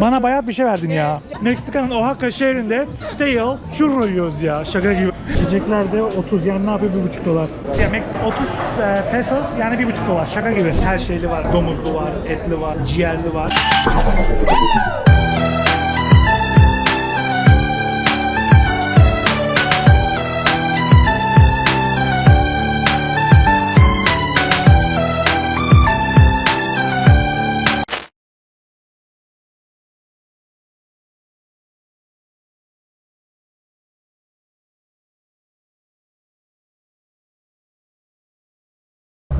Bana bayat bir şey verdin ya. Meksika'nın Oaxaca şehrinde stale churro yiyoruz ya. Şaka gibi. Yiyeceklerde 30 yani ne yapıyor 1,5 dolar. Ya Meksika 30 e, pesos yani 1,5 dolar. Şaka gibi. Her şeyli var. Domuzlu var, etli var, ciğerli var.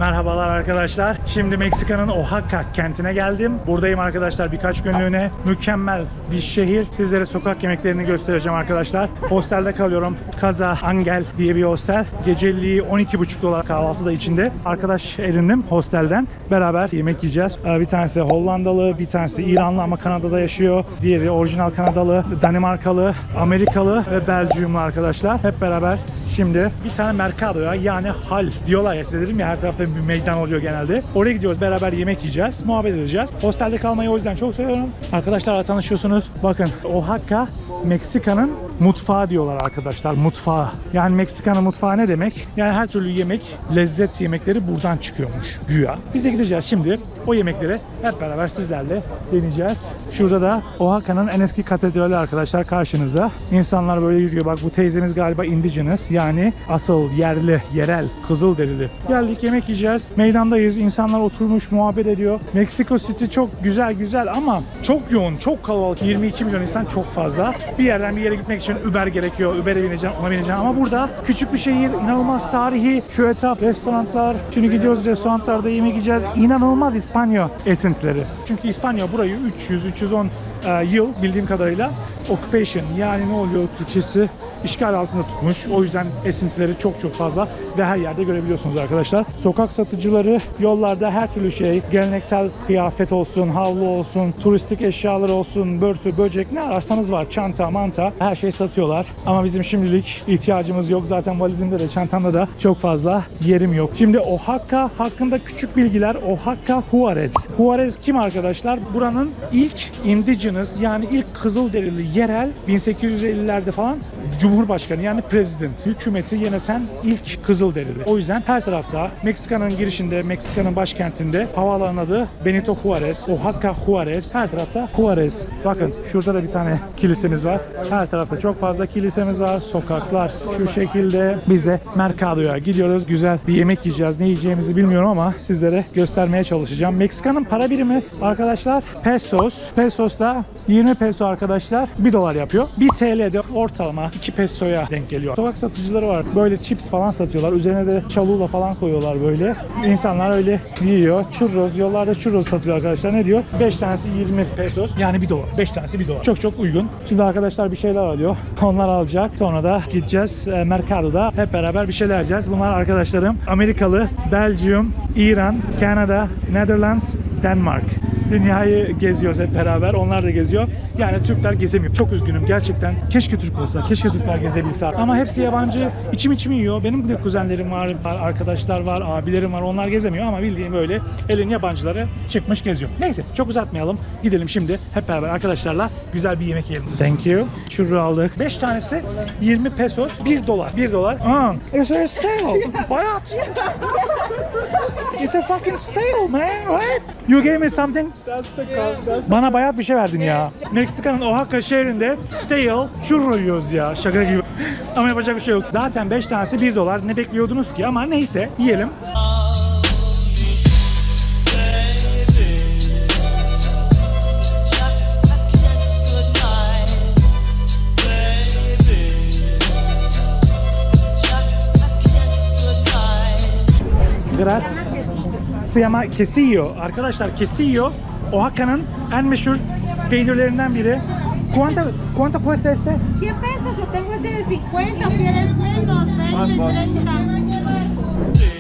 Merhabalar arkadaşlar. Şimdi Meksika'nın Oaxaca kentine geldim. Buradayım arkadaşlar birkaç günlüğüne. Mükemmel bir şehir. Sizlere sokak yemeklerini göstereceğim arkadaşlar. Hostelde kalıyorum. Casa Angel diye bir hostel. Geceliği 12,5 dolar kahvaltı da içinde. Arkadaş edindim hostelden. Beraber yemek yiyeceğiz. Ee, Bir tanesi Hollandalı, bir tanesi İranlı ama Kanada'da yaşıyor. Diğeri orijinal Kanadalı, Danimarkalı, Amerikalı ve Belçiyumlu arkadaşlar. Hep beraber Şimdi bir tane Mercado'ya yani hal diyorlar ya size dedim ya her tarafta bir meydan oluyor genelde. Oraya gidiyoruz beraber yemek yiyeceğiz, muhabbet edeceğiz. Hostelde kalmayı o yüzden çok seviyorum. Arkadaşlarla tanışıyorsunuz. Bakın Oaxaca Meksika'nın mutfağı diyorlar arkadaşlar. Mutfağı. Yani Meksika'nın mutfağı ne demek? Yani her türlü yemek, lezzet yemekleri buradan çıkıyormuş güya. Biz de gideceğiz şimdi. O yemekleri hep beraber sizlerle deneyeceğiz. Şurada da Oaxaca'nın en eski katedrali arkadaşlar karşınızda. İnsanlar böyle yürüyor. Bak bu teyzemiz galiba indigenous yani asıl yerli, yerel, kızıl derili. Geldik yemek yiyeceğiz. Meydandayız. İnsanlar oturmuş muhabbet ediyor. Mexico City çok güzel güzel ama çok yoğun, çok kalabalık. 22 milyon insan çok fazla. Bir yerden bir yere gitmek için Uber gerekiyor. Uber'e bineceğim, ona bineceğim. Ama burada küçük bir şehir, inanılmaz tarihi. Şu etraf restoranlar. Şimdi gidiyoruz restoranlarda yemek yiyeceğiz. İnanılmaz İspanya esintileri. Çünkü İspanya burayı 300-310 e, yıl bildiğim kadarıyla occupation yani ne oluyor Türkçesi işgal altında tutmuş. O yüzden esintileri çok çok fazla ve her yerde görebiliyorsunuz arkadaşlar. Sokak satıcıları yollarda her türlü şey geleneksel kıyafet olsun, havlu olsun, turistik eşyalar olsun, börtü, böcek ne ararsanız var. Çanta, manta her şey satıyorlar. Ama bizim şimdilik ihtiyacımız yok. Zaten valizimde de çantamda da çok fazla yerim yok. Şimdi Oaxaca hakkında küçük bilgiler. Oaxaca Juarez. Juarez kim arkadaşlar? Buranın ilk indigenous yani ilk Kızılderili yerel 1850'lerde falan Cumhurbaşkanı yani prezident hükümeti yöneten ilk Kızılderili. O yüzden her tarafta Meksika'nın girişinde, Meksika'nın başkentinde havaalanı adı Benito Juarez, Oaxaca Juarez, her tarafta Juarez. Bakın şurada da bir tane kilisemiz var. Her tarafta çok fazla kilisemiz var. Sokaklar şu şekilde. Biz de Mercado'ya gidiyoruz. Güzel bir yemek yiyeceğiz. Ne yiyeceğimizi bilmiyorum ama sizlere göstermeye çalışacağım. Meksika'nın para birimi arkadaşlar pesos. Pesos da 20 peso arkadaşlar 1 dolar yapıyor. 1 TL'de ortalama 2 pesoya denk geliyor. Sokak satıcıları var. Böyle chips falan satıyorlar. Üzerine de çalula falan koyuyorlar böyle. İnsanlar öyle yiyor. Churros. Yollarda churros satıyor arkadaşlar. Ne diyor? 5 tanesi 20 pesos. Yani 1 dolar. 5 tanesi 1 dolar. Çok çok uygun. Şimdi arkadaşlar bir şeyler alıyor. Onlar alacak. Sonra da gideceğiz e, Mercado'da. Hep beraber bir şeyler yiyeceğiz. Bunlar arkadaşlarım. Amerikalı, Belgium, İran, Kanada, Netherlands, Denmark dünyayı geziyoruz hep beraber. Onlar da geziyor. Yani Türkler gezemiyor. Çok üzgünüm gerçekten. Keşke Türk olsa. Keşke Türkler gezebilse. Ama hepsi yabancı. İçim içimi yiyor. Benim de kuzenlerim var, arkadaşlar var, abilerim var. Onlar gezemiyor ama bildiğim böyle elin yabancıları çıkmış geziyor. Neyse çok uzatmayalım. Gidelim şimdi hep beraber arkadaşlarla güzel bir yemek yiyelim. Thank you. Churro aldık. 5 tanesi 20 pesos. 1 dolar. 1 dolar. Aa, it's a stale. Bayat. It's a fucking stale man, right? You gave me something bana bayat bir şey verdin ya. Meksika'nın Oaxaca şehrinde stale churro yiyoruz ya. Şaka gibi. Ama yapacak bir şey yok. Zaten 5 tanesi 1 dolar. Ne bekliyordunuz ki? Ama neyse yiyelim. Gracias. Se llama quesillo. Arkadaşlar quesillo Oaxaca'nın en meşhur peynirlerinden biri. ¿Cuánto, cuánto cuesta este? 100 pesos o tengo ese de 50, quieres menos, 20, 30.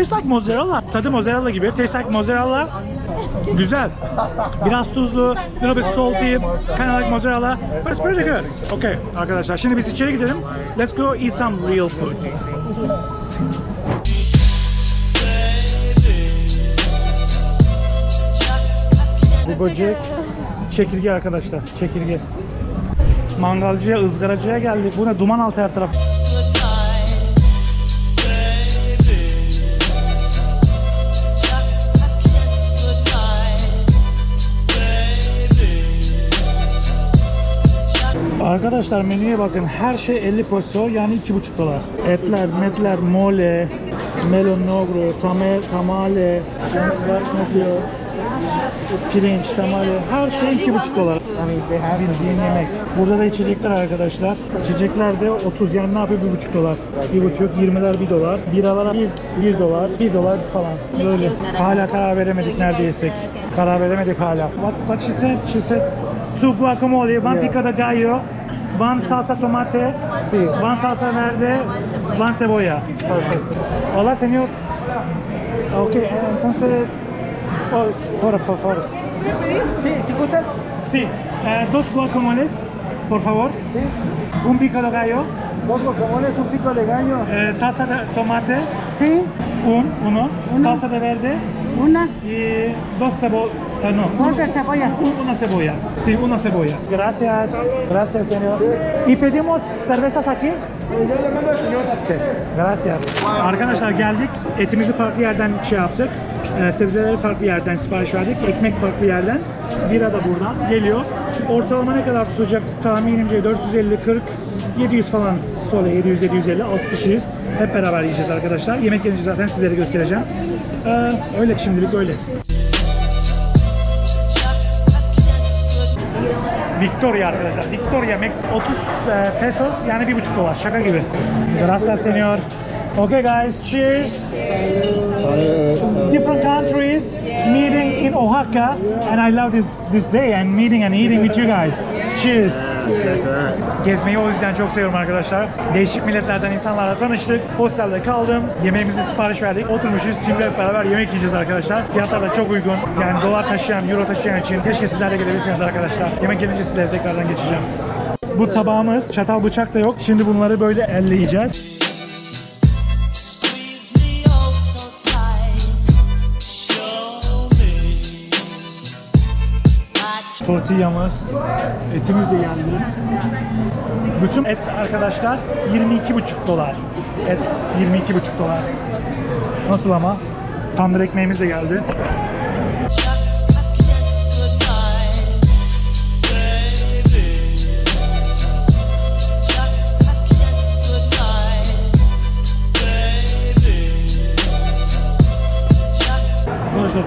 Tastes like mozzarella. Tadı mozzarella gibi. Tastes like mozzarella. Güzel. Biraz tuzlu, little bit salty, kind of like mozzarella, but it's pretty good. Okay arkadaşlar şimdi biz içeri gidelim. Let's go eat some real food. Bu böcek çekirge arkadaşlar, çekirge. Mangalcıya, ızgaracıya geldik. Bu ne? Duman altı her taraf. Arkadaşlar menüye bakın. Her şey 50 peso yani 2,5 dolar. Etler, metler, mole, melon nogro, tamel, tamale, diyor? Pirinç, tamale, her şey 2,5 dolar. Bildiğin yemek. Burada da içecekler arkadaşlar. İçecekler de 30 yani ne yapıyor 1,5 dolar. 1,5, 20'ler 1 dolar. Biralara 1, 1 dolar, 1 dolar falan. Böyle. Hala karar veremedik neredeyse. Karar veremedik hala. What, what she said? She said two guacamole, one pico de gallo, one salsa tomate, one salsa verde, one cebolla. Hola, señor. Ok, entonces... Oh, por, por favor. Sí, si gustas. Sí, eh, dos guacamoles, por favor. Un pico de gallo, Dos guacamoles, un pico de gallo. eh, salsa de tomate, Sí, un, uno, salsa de verde una, y dos cebollas. no, dos de cebollas. un- una cebolla. Sí, una cebolla. Gracias, gracias señor. Y pedimos cervezas aquí. Gracias. Arkadaşlar geldik. Etimizi farklı yerden şey yaptık. Ee, sebzeleri farklı yerden sipariş verdik. Ekmek farklı yerden. Bira da buradan geliyor. Ortalama ne kadar tutacak tahminimce 450 40 700 falan Sole 700 750 6 kişiyiz. Hep beraber yiyeceğiz arkadaşlar. Yemek gelince zaten sizlere göstereceğim. Ee, öyle şimdilik öyle. Victoria arkadaşlar. Victoria Max 30 e, pesos yani 1,5 dolar. Şaka gibi. Gracias señor. Okay guys, cheers. Different countries meeting in Oaxaca and I love this this day and meeting and eating with you guys. Cheers. Gezmeyi o yüzden çok seviyorum arkadaşlar. Değişik milletlerden insanlarla tanıştık. Hostelde kaldım. Yemeğimizi sipariş verdik. Oturmuşuz. Şimdi hep beraber yemek yiyeceğiz arkadaşlar. Fiyatlar da çok uygun. Yani dolar taşıyan, euro taşıyan için keşke sizler de gelebilirsiniz arkadaşlar. Yemek gelince sizlere tekrardan geçeceğim. Bu tabağımız, çatal bıçak da yok. Şimdi bunları böyle elle Tortillamız, etimiz de geldi. Bütün et arkadaşlar 22,5 dolar. Et 22,5 dolar. Nasıl ama? Tandır ekmeğimiz de geldi.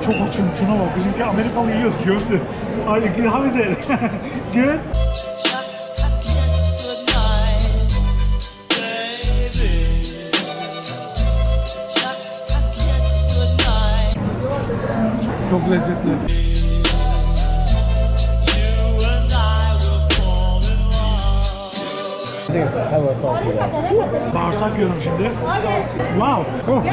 Çok açım şuna bak. Bizimki Amerikalı yiyor gördü. Ay how is it? Good? Just a in love. Bağırsak yiyorum şimdi. Wow. Oh.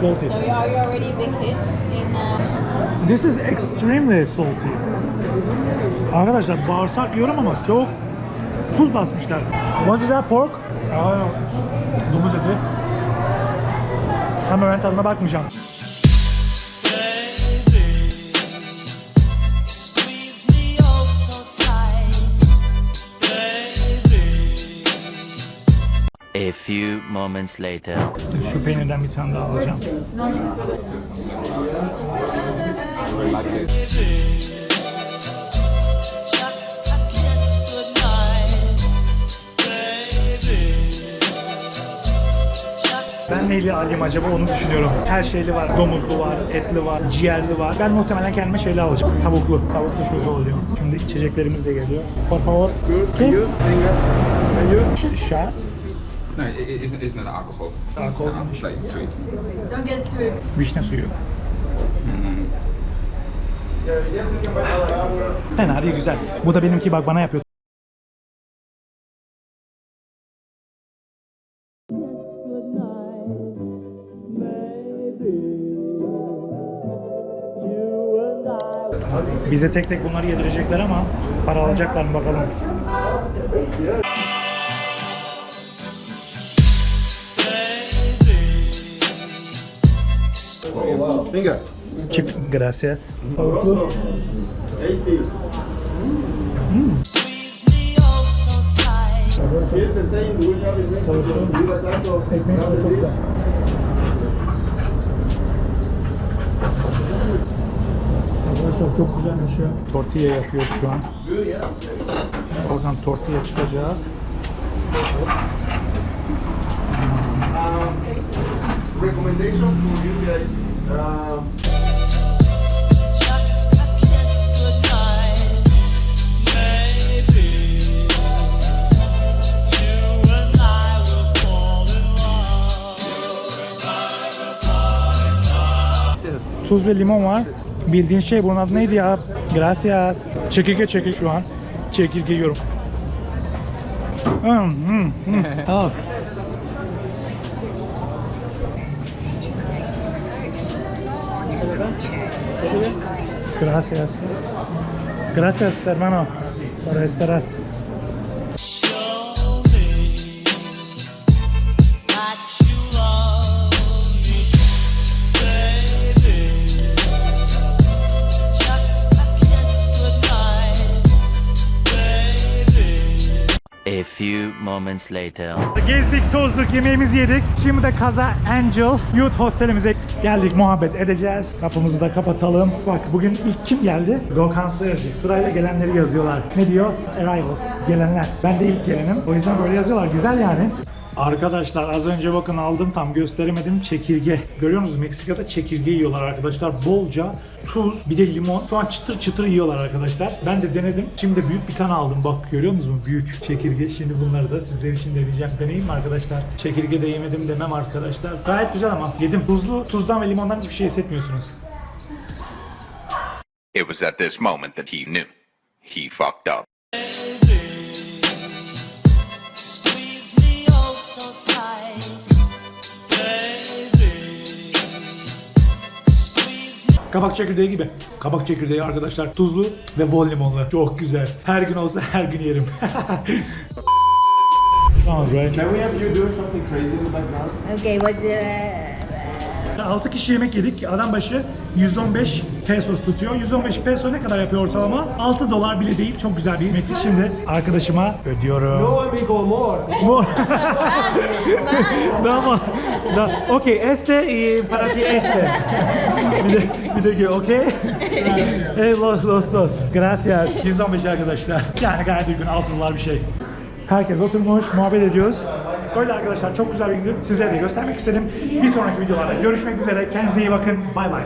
Salty. So are you already a big hit in uh, This is extremely salty. Arkadaşlar bağırsak yiyorum ama çok tuz basmışlar. What is that pork? Aa, domuz eti. Ama ben tadına bakmayacağım. A few moments later. Şu peynirden bir tane daha alacağım. Ben neyle alayım acaba onu düşünüyorum. Her şeyli var. Domuzlu var, etli var, ciğerli var. Ben muhtemelen kendime şeyli alacağım. Tavuklu. Tavuklu şurada oluyor. Şimdi içeceklerimiz de geliyor. Por favor. Can you, can you? Ş- Shot. No, it, isn't, it's not alcohol. Alcohol. Um, it's like sweet. Vişne suyu. Fena değil güzel. Bu da benimki bak bana yapıyor. Bize tek tek bunları yedirecekler ama para alacaklar mı bakalım. Venga. Chip, gracias. Oh so tight. Arkadaşlar çok güzelmiş ya. Tortilla yapıyoruz şu an. Oradan tortilla çıkacak. Recommendation for you guys. Um, Just a kiss goodnight. Maybe you and I will fall in love. Tuz ve limon var. Bildiğin şey bunun adı neydi ya? Gracias. Çekirge çekir şu an. Çekirge yiyorum. Hmm, hmm, hmm. Gracias. Gracias, hermano, por esperar. Few moments later. Gezdik, tozduk, yemeğimizi yedik. Şimdi de Kaza Angel Youth Hostelimize geldik, muhabbet edeceğiz. Kapımızı da kapatalım. Bak bugün ilk kim geldi? Gökhan Sığırcık. Sırayla gelenleri yazıyorlar. Ne diyor? Arrivals, gelenler. Ben de ilk gelenim. O yüzden böyle yazıyorlar. Güzel yani. Arkadaşlar az önce bakın aldım tam gösteremedim çekirge. Görüyor musunuz Meksika'da çekirge yiyorlar arkadaşlar. Bolca tuz bir de limon. Şu an çıtır çıtır yiyorlar arkadaşlar. Ben de denedim. Şimdi büyük bir tane aldım. Bak görüyor musunuz büyük çekirge. Şimdi bunları da sizler için deneyeceğim. Deneyeyim mi arkadaşlar? Çekirge de yemedim demem arkadaşlar. Gayet güzel ama yedim. Tuzlu, tuzdan ve limondan hiçbir şey hissetmiyorsunuz. It was at this moment that he knew. He fucked up. Kabak çekirdeği gibi. Kabak çekirdeği arkadaşlar tuzlu ve bol limonlu. Çok güzel. Her gün olsa her gün yerim. Right. can we have you doing something crazy in the background? Okay, what the... 6 kişi yemek yedik. Adam başı 115 pesos tutuyor. 115 peso ne kadar yapıyor ortalama? 6 dolar bile değil. Çok güzel bir yemekti. Şimdi arkadaşıma ödüyorum. No amigo more. More. no, no. Okay, este y para ti este. bir de, bir de ki okay. hey, los, los, los. Gracias. 115 arkadaşlar. Yani gayet uygun 6 dolar bir şey. Herkes oturmuş, muhabbet ediyoruz. Öyle arkadaşlar çok güzel bir gündü. Sizlere de göstermek istedim. Bir sonraki videolarda görüşmek üzere. Kendinize iyi bakın. Bay bay.